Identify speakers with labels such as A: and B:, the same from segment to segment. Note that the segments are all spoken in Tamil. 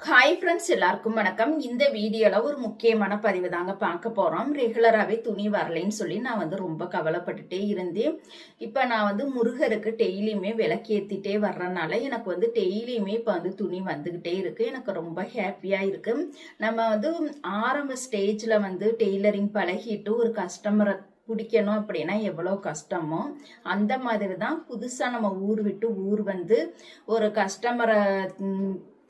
A: ஹாய் ஃப்ரெண்ட்ஸ் எல்லாருக்கும் வணக்கம். இந்த வீடியோவில் ஒரு முக்கியமான பதிவு தாங்க பார்க்க போகிறோம் ரெகுலராகவே துணி வரலைன்னு சொல்லி நான் வந்து ரொம்ப கவலைப்பட்டுட்டே இருந்தேன். இப்போ நான் வந்து முருகருக்கு டெய்லியுமே விளக்கேற்றிட்டே வர்றதுனால எனக்கு வந்து டெய்லியுமே இப்போ வந்து துணி வந்துக்கிட்டே இருக்குது எனக்கு ரொம்ப ஹாப்பியாக இருக்குது நம்ம வந்து ஆரம்ப ஸ்டேஜில் வந்து டெய்லரிங் பழகிட்டு ஒரு கஸ்டமரை பிடிக்கணும் அப்படின்னா எவ்வளோ கஷ்டமோ அந்த மாதிரி தான் புதுசாக நம்ம ஊர் விட்டு ஊர் வந்து ஒரு கஸ்டமரை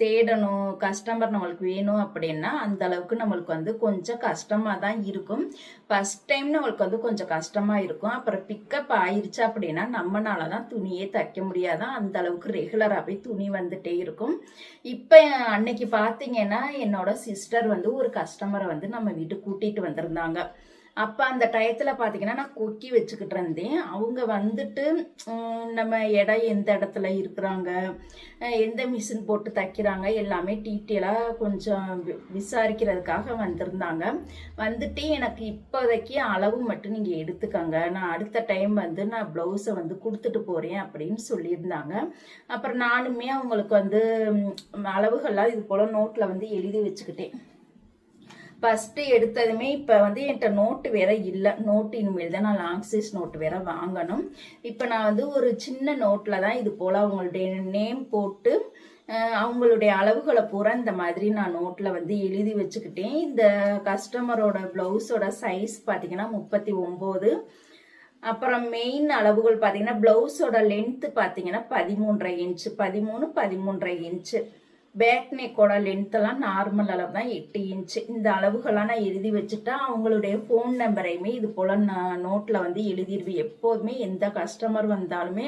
A: தேடணும் கஸ்டமர் நம்மளுக்கு வேணும் அப்படின்னா அந்த அளவுக்கு நம்மளுக்கு வந்து கொஞ்சம் கஷ்டமாக தான் இருக்கும். ஃபஸ்ட் டைம் நம்மளுக்கு வந்து கொஞ்சம் கஷ்டமாக இருக்கும். அப்புறம் பிக்கப் ஆயிடுச்சு அப்படின்னா நம்மனால தான் துணியே தைக்க முடியாதான் அந்த அளவுக்கு ரெகுலராகவே துணி வந்துட்டே இருக்கும். இப்போ அன்னைக்கு பார்த்தீங்கன்னா என்னோட சிஸ்டர் வந்து ஒரு கஸ்டமரை வந்து நம்ம வீட்டுக்கு கூட்டிகிட்டு வந்திருந்தாங்க. அப்போ அந்த டயத்தில் பார்த்தீங்கன்னா நான் கொக்கி வச்சுக்கிட்டு இருந்தேன். அவங்க வந்துட்டு நம்ம இடம் எந்த இடத்துல இருக்கிறாங்க எந்த மிஷின் போட்டு தைக்கிறாங்க எல்லாமே டீட்டெயிலாக கொஞ்சம் வி- விசாரிக்கிறதுக்காக வந்திருந்தாங்க. வந்துட்டு எனக்கு இப்போதைக்கு அளவு மட்டும் நீங்கள் எடுத்துக்கங்க. நான் அடுத்த டைம் வந்து நான் ப்ளவுஸை வந்து கொடுத்துட்டு போகிறேன் அப்படின்னு சொல்லியிருந்தாங்க. அப்புறம் நானுமே அவங்களுக்கு வந்து அளவுகள்லாம் இது போல் நோட்டில் வந்து எழுதி வச்சுக்கிட்டேன். ஃபஸ்ட்டு எடுத்ததுமே இப்போ வந்து என்கிட்ட நோட்டு வேற இல்லை. நோட்டு இனிமேல் தான் நான் லாங் சைஸ் நோட்டு வேற வாங்கணும். இப்போ நான் வந்து ஒரு சின்ன நோட்டில் தான் இது போல் அவங்களுடைய நேம் போட்டு அவங்களுடைய அளவுகளை பூரா இந்த மாதிரி நான் நோட்டில் வந்து எழுதி வச்சுக்கிட்டேன். இந்த கஸ்டமரோட ப்ளவுஸோட சைஸ் பார்த்தீங்கன்னா முப்பத்தி ஒம்பது. அப்புறம் மெயின் அளவுகள் பார்த்தீங்கன்னா ப்ளவுஸோட லென்த்து பார்த்தீங்கன்னா பதிமூன்றரை இன்ச்சு பதிமூணு பதிமூன்றரை இன்ச்சு பேக் நெக்கோட லென்த்தெல்லாம் நார்மல் அளவு தான் எட்டு இன்ச்சு இந்த அளவுகளாக நான் எழுதி வச்சுட்டா அவங்களுடைய ஃபோன் நம்பரையுமே இது போல் நான் நோட்டில் வந்து எழுதிடுவேன். எப்போதுமே எந்த கஸ்டமர் வந்தாலுமே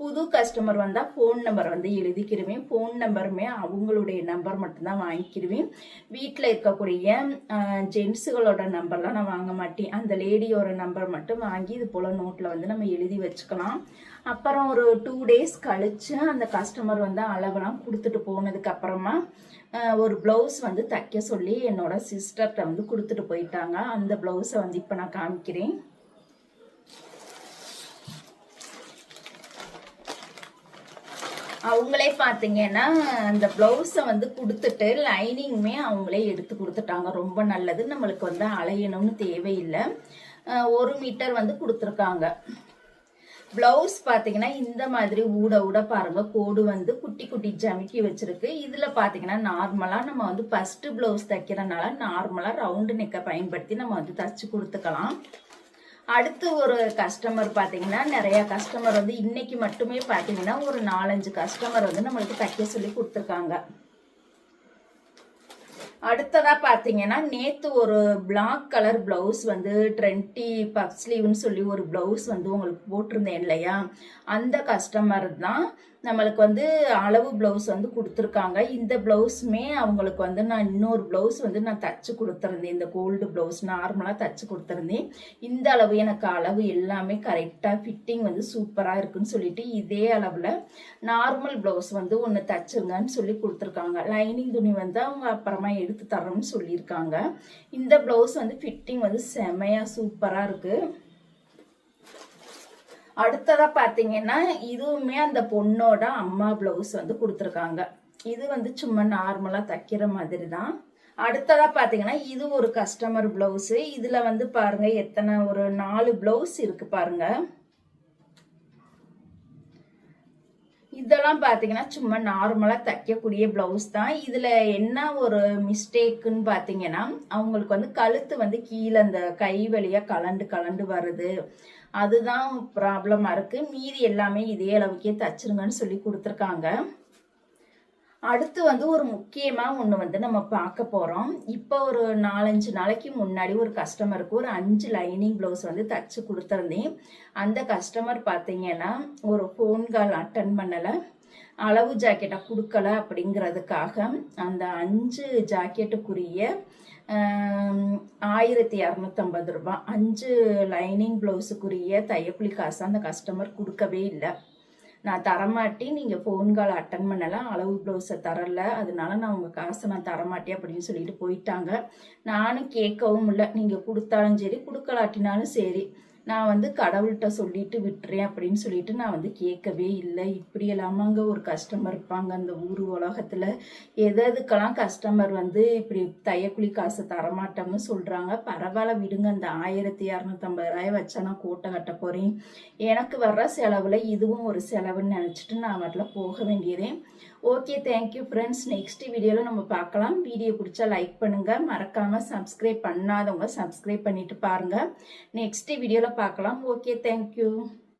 A: புது கஸ்டமர் வந்தால் ஃபோன் நம்பர் வந்து எழுதிக்கிடுவேன். ஃபோன் நம்பருமே அவங்களுடைய நம்பர் மட்டும்தான் வாங்கிக்கிடுவேன். வீட்டில் இருக்கக்கூடிய ஜென்ஸுகளோட நம்பர்லாம் நான் வாங்க மாட்டேன். அந்த லேடியோட நம்பர் மட்டும் வாங்கி இது போல் நோட்டில் வந்து நம்ம எழுதி வச்சுக்கலாம். அப்புறம் ஒரு டூ டேஸ் கழிச்சு அந்த கஸ்டமர் வந்து அளவெல்லாம் கொடுத்துட்டு போனதுக்கு அப்புறமா ஒரு ப்ளவுஸ் வந்து தைக்க சொல்லி என்னோட சிஸ்டர்கிட்ட வந்து கொடுத்துட்டு போயிட்டாங்க. அந்த ப்ளவுஸை வந்து இப்போ நான் காமிக்கிறேன். அவங்களே பார்த்தீங்கன்னா அந்த ப்ளவுஸை வந்து கொடுத்துட்டு லைனிங்குமே அவங்களே எடுத்து கொடுத்துட்டாங்க. ரொம்ப நல்லது. நம்மளுக்கு வந்து அலையணும்னு தேவையில்லை. ஒரு மீட்டர் வந்து கொடுத்துருக்காங்க. ப்ளவுஸ் பார்த்தீங்கன்னா இந்த மாதிரி ஊட ஊட பாருங்க கோடு வந்து குட்டி குட்டி ஜமிக்கி வச்சிருக்கு. இதில் பார்த்தீங்கன்னா நார்மலாக நம்ம வந்து ஃபஸ்ட்டு ப்ளவுஸ் தைக்கிறனால நார்மலாக ரவுண்டு நெக்கை பயன்படுத்தி நம்ம வந்து தச்சு கொடுத்துக்கலாம். அடுத்து ஒரு கஸ்டமர் பார்த்தீங்கன்னா நிறைய கஸ்டமர் வந்து இன்னைக்கு மட்டுமே பார்த்தீங்கன்னா ஒரு நாலஞ்சு கஸ்டமர் வந்து நம்மளுக்கு தைக்க சொல்லி கொடுத்துருக்காங்க. அடுத்ததாக பார்த்தீங்கன்னா நேற்று ஒரு பிளாக் கலர் ப்ளவுஸ் வந்து ட்ரெண்ட்டி பப் ஸ்லீவ்னு சொல்லி ஒரு ப்ளவுஸ் வந்து உங்களுக்கு போட்டிருந்தேன் இல்லையா? அந்த கஸ்டமர் தான் நம்மளுக்கு வந்து அளவு பிளவுஸ் வந்து கொடுத்துருக்காங்க. இந்த பிளவுஸுமே அவங்களுக்கு வந்து நான் இன்னொரு பிளவுஸ் வந்து நான் தச்சு கொடுத்துருந்தேன். இந்த கோல்டு பிளவுஸ் நார்மலாக தச்சு கொடுத்துருந்தேன். இந்த அளவு எனக்கு அளவு எல்லாமே கரெக்டாக ஃபிட்டிங் வந்து சூப்பராக இருக்குன்னு சொல்லிட்டு இதே அளவில் நார்மல் ப்ளவுஸ் வந்து ஒன்று தச்சுங்கன்னு சொல்லி கொடுத்துருக்காங்க. லைனிங் துணி வந்து அவங்க அப்புறமா எடுத்து தரோம்னு சொல்லியிருக்காங்க. இந்த ப்ளவுஸ் வந்து ஃபிட்டிங் வந்து செமையாக சூப்பராக இருக்குது அடுத்ததா பார்த்தீங்கன்னா இதுவுமே அந்த பொண்ணோட அம்மா ப்ளவுஸ் வந்து கொடுத்துருக்காங்க. இது வந்து சும்மா நார்மலாக தைக்கிற மாதிரி தான் அடுத்ததா பார்த்தீங்கன்னா இது ஒரு கஸ்டமர் ப்ளவுஸு இதில் வந்து பாருங்க எத்தனை ஒரு நாலு ப்ளவுஸ் இருக்கு பாருங்க. இதெல்லாம் பார்த்தீங்கன்னா சும்மா நார்மலாக தைக்கக்கூடிய ப்ளவுஸ் தான். இதில் என்ன ஒரு மிஸ்டேக்குன்னு பார்த்தீங்கன்னா அவங்களுக்கு வந்து கழுத்து வந்து கீழே அந்த கை வழியாக கலண்டு கலண்டு வருது. அதுதான் ப்ராப்ளமாக இருக்குது மீதி எல்லாமே இதே அளவுக்கே தச்சிருங்கன்னு சொல்லி கொடுத்துருக்காங்க. அடுத்து வந்து ஒரு முக்கியமாக ஒன்று வந்து நம்ம பார்க்க போகிறோம் இப்போ ஒரு நாலஞ்சு நாளைக்கு முன்னாடி ஒரு கஸ்டமருக்கு ஒரு அஞ்சு லைனிங் ப்ளவுஸ் வந்து தச்சு கொடுத்துருந்தேன். அந்த கஸ்டமர் பார்த்தீங்கன்னா ஒரு ஃபோன் கால் அட்டன் பண்ணலை. அளவு ஜாக்கெட்டை கொடுக்கல அப்படிங்கிறதுக்காக அந்த அஞ்சு ஜாக்கெட்டுக்குரிய ஆயிரத்தி இரநூத்தம்பது ரூபாய் அஞ்சு லைனிங் ப்ளவுஸுக்குரிய தையப்புலி காசு அந்த கஸ்டமர் கொடுக்கவே இல்லை. நான் தரமாட்டி நீங்கள் ஃபோன் கால் அட்டன் பண்ணலாம். அளவு ப்ளவுஸை தரல. அதனால நான் உங்கள் காசை நான் தரமாட்டேன் அப்படின்னு சொல்லிட்டு போயிட்டாங்க. நானும் கேட்கவும் இல்லை. நீங்கள் கொடுத்தாலும் சரி கொடுக்கலாட்டினாலும் சரி. நான் வந்து கடவுள்கிட்ட சொல்லிட்டு விட்டுறேன் அப்படின்னு சொல்லிட்டு நான் வந்து கேட்கவே இல்லை. இப்படி எல்லாமாங்க ஒரு கஸ்டமர் இருப்பாங்க. அந்த ஊர் உலகத்தில் எது எதுக்கெல்லாம் கஸ்டமர் வந்து இப்படி தையக்குழி காசு தரமாட்டோம்னு சொல்கிறாங்க பரவாயில்ல விடுங்க. அந்த ஆயிரத்தி இரநூத்தம்பது ரூபாய் வச்சா நான் கோட்டை கட்ட போகிறேன் எனக்கு வர்ற செலவில் இதுவும் ஒரு செலவுன்னு நினச்சிட்டு நான் வரல போக வேண்டியதே ஓகே தேங்க்யூ ஃப்ரெண்ட்ஸ் நெக்ஸ்ட் வீடியோவில் நம்ம பார்க்கலாம். வீடியோ பிடிச்சா லைக் பண்ணுங்கள் மறக்காமல் சப்ஸ்கிரைப் பண்ணாதவங்க சப்ஸ்கிரைப் பண்ணிவிட்டு பாருங்கள் நெக்ஸ்ட் வீடியோவில் பார்க்கலாம். Okay thank you